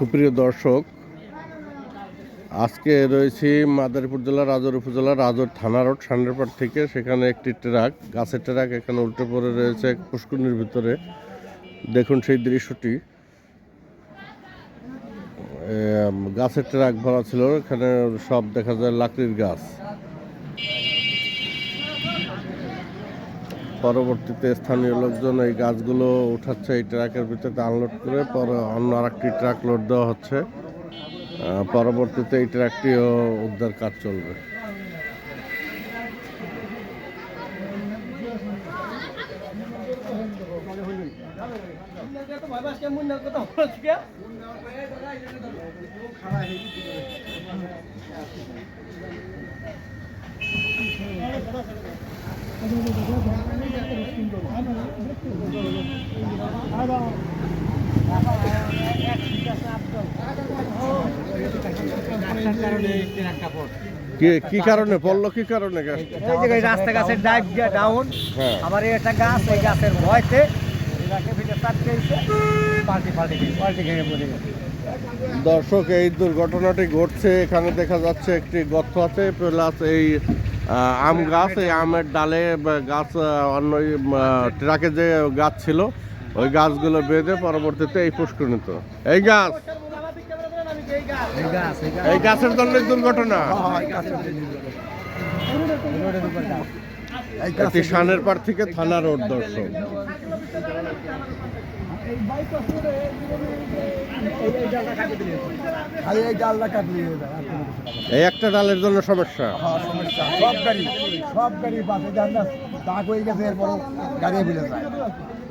সুপ্রিয় দর্শক, আজকে রয়েছি মাদারীপুর জেলার রাজর উপজেলা রাজর থানা রোড সান্ডারপাট থেকে। সেখানে একটি ট্রাক, গাছের ট্রাক এখানে উল্টে পড়ে রয়েছে এক পুষ্করণীর ভিতরে। দেখুন সেই দৃশ্যটি। গাছের ট্রাক ভরা ছিল। এখানে সব দেখা যায় লাকড়ির গাছ। পরবর্তীতে স্থানীয় লোকজন এই গাছগুলো উঠাচ্ছে এই ট্রাকের ভিতরে আনলোড করে, পরে অন্য আরেকটি ট্রাক লোড দেওয়া হচ্ছে। পরবর্তীতে এই ট্রাকটিও উদ্ধার কাজ চলবে। কি কি কারণে? পড়ল কি কারণে এই রাস্তা গাছের ডাইভ দিয়ে ডাউন আবার এই একটা গাছ এই গাছের ভয়তে দর্শক এই দুর্ঘটনাটি ঘটছে। এখানে দেখা যাচ্ছে একটি গর্ত আছে প্লাস এই আম গাছ, এই আমের ডালে গাছ অন্য ট্রাকে যে গাছ ছিল, ওই গাছগুলো বেঁধে পরবর্তীতে এই পুষ্করিত এই গাছ! এই গাছ এই গাছের জন্য দুর্ঘটনা। সানের পার থেকে থানা রোড দর্শক। এই একটা ডালের জন্য সমস্যা। সমস্যা। সব গাড়ি সব গাড়ি বাসে যান না দাগ হয়ে গেছে এরপর গাড়ি বিলে যায়।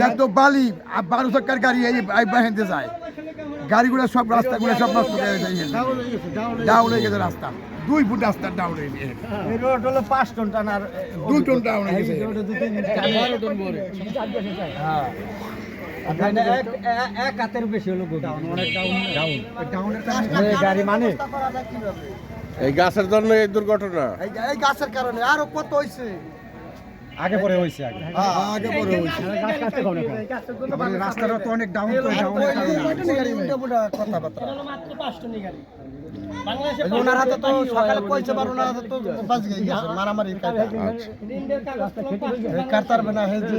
যত বালি আর বারো চাকার গাড়ি এই যায়। গাড়িগুলো সব রাস্তাগুলো সব নষ্ট করে ডাউন হয়ে গেছে রাস্তা। দুই ফুট রাস্তা ডাউন হয়ে গেছে। রোড হলো পাঁচ টন টানার দুই টন ডাউন হয়ে গেছে। হ্যাঁ। এক হাতের বেশি হলো গাড়ি মানে? এই গাছের জন্য এই দুর্ঘটনা? এই গাছের কারণে। আরও কত হয়েছে আগে পরে হয়েছে আগে। আগে বড় হয়েছে। গাছ কাটতে হবে না রাস্তাটা তো অনেক ডাউন তো ওনার হাতে তো সকালে কইছে বার ওনার হাতে তো বাজ গেছে মারামারি পারবে না হে যে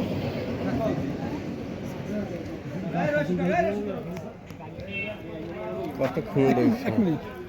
কতক্ষণ রয়েছে